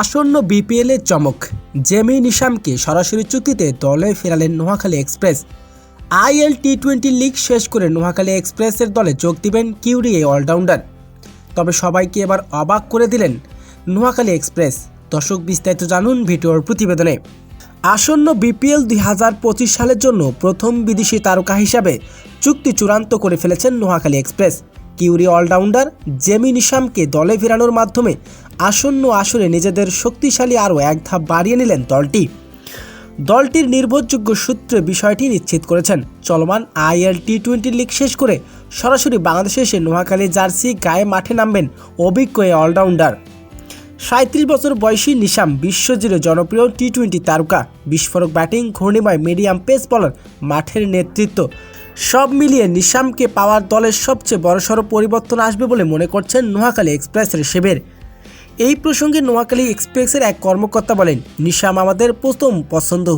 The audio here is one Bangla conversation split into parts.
আসন্ন বিপিএলের চমক। জেমি নিশামকে সরাসরি চুক্তিতে দলে ফেরালেন Noakhali express. I L T twenty league শেষ করে নোয়াখালী এক্সপ্রেসের দলে যোগ দিবেন কিউরি এই অলরাউন্ডার। তবে সবাইকে এবার অবাক করে দিলেন নোয়াখালী এক্সপ্রেস। দর্শক বিস্তারিত জানুন ভিডিওর প্রতিবেদনে। আসন্ন বিপিএল দুই হাজার পঁচিশ সালের জন্য প্রথম বিদেশি তারকা হিসাবে চুক্তি চূড়ান্ত করে ফেলেছেন Noakhali express. Kiwi allrounder Jimmy নিশামকে দলে ফেরানোর মাধ্যমে আসন্ন আসরে নিজেদের শক্তিশালী আরও এক ধাপ বাড়িয়ে নিলেন দলটি। দলটির নির্ভরযোগ্য সূত্রে বিষয়টি নিশ্চিত করেছেন। চলমান আইএল টি টোয়েন্টি লিগ শেষ করে সরাসরি বাংলাদেশে এসে নোয়াখালী জার্সি গায়ে মাঠে নামবেন অভিজ্ঞ এই অলরাউন্ডার। সাঁত্রিশ বছর বয়সী নিশাম বিশ্বজুড়ে জনপ্রিয় টি টোয়েন্টি তারকা। বিস্ফোরক ব্যাটিং, ঘূর্ণিময় মিডিয়াম পেস বলার, মাঠের নেতৃত্ব। সব মিলিয়ে নিশামকে পাওয়ার দলের সবচেয়ে বড়সড় পরিবর্তন আসবে বলে মনে করছেন নোয়াখালী এক্সপ্রেসের শিবির। এই প্রসঙ্গে নোয়াখালী এক্সপ্রেসের এক কর্মকর্তা বলেন, নিশাম আমাদের প্রথম পছন্দ।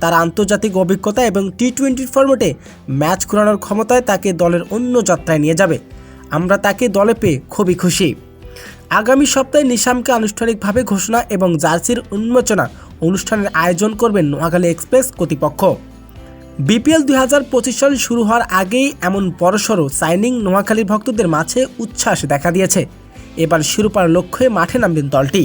তার আন্তর্জাতিক অভিজ্ঞতা এবং টি টোয়েন্টির ফর্মেটে ম্যাচ ঘোরানোর ক্ষমতায় তাকে দলের অন্য যাত্রায় নিয়ে যাবে। আমরা তাকে দলে পেয়ে খুবই খুশি। আগামী সপ্তাহে নিশামকে আনুষ্ঠানিকভাবে ঘোষণা এবং জার্সির উন্মোচনা অনুষ্ঠানের আয়োজন করবেন নোয়াখালী এক্সপ্রেস কর্তৃপক্ষ। বিপিএল দুই হাজার পঁচিশ সাল শুরু হওয়ার আগেই এমন বড়সড় সাইনিং নোয়াখালীর ভক্তদের মাঝে উচ্ছ্বাস দেখা দিয়েছে। এবার শিরোপার লক্ষ্যে মাঠে নামবেন দলটি।